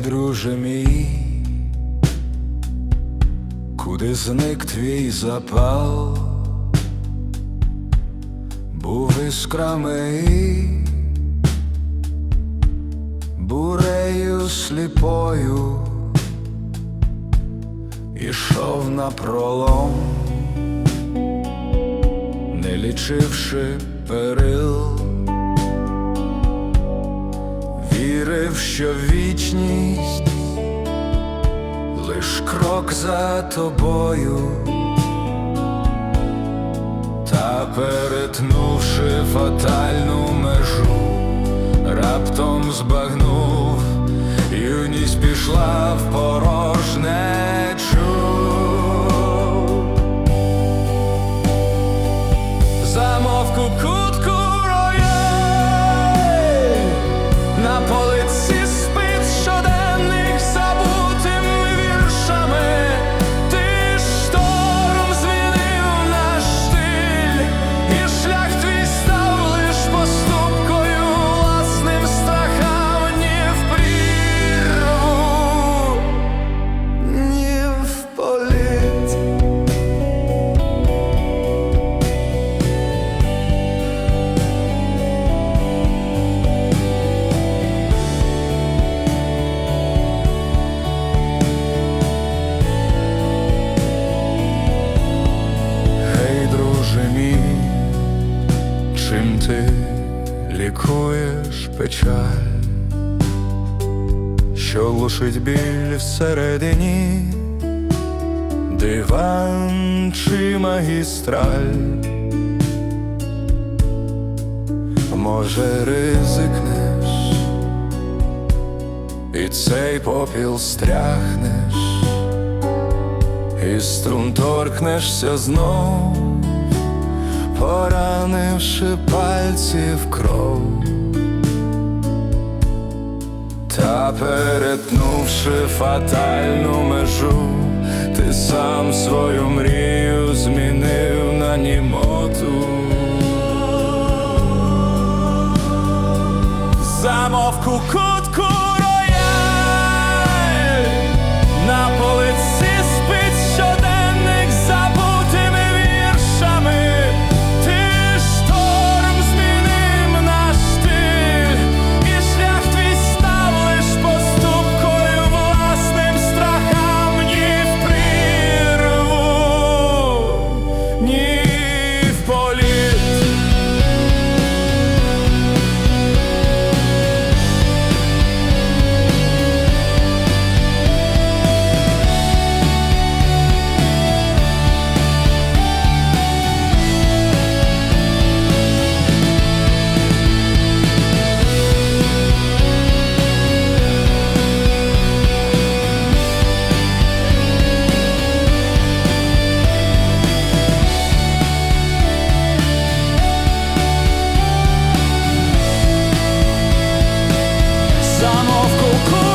друже мій, куди зник твій запал, був іскрами, бурею сліпою, ішов на пролом, не лічивши перил. Що вічність лиш крок за тобою, та перетнувши фатальну межу, раптом збагнув, юність пішла в порожнечу. Замовку ти лікуєш печаль, що глушить біль всередині, диван чи магістраль, може, ризикнеш, і цей попіл стряхнеш і струн торкнешся знов, поранивши пальці в кров, та перетнувши фатальну межу, ти сам свою мрію змінив на німоту. Замовку Замовку.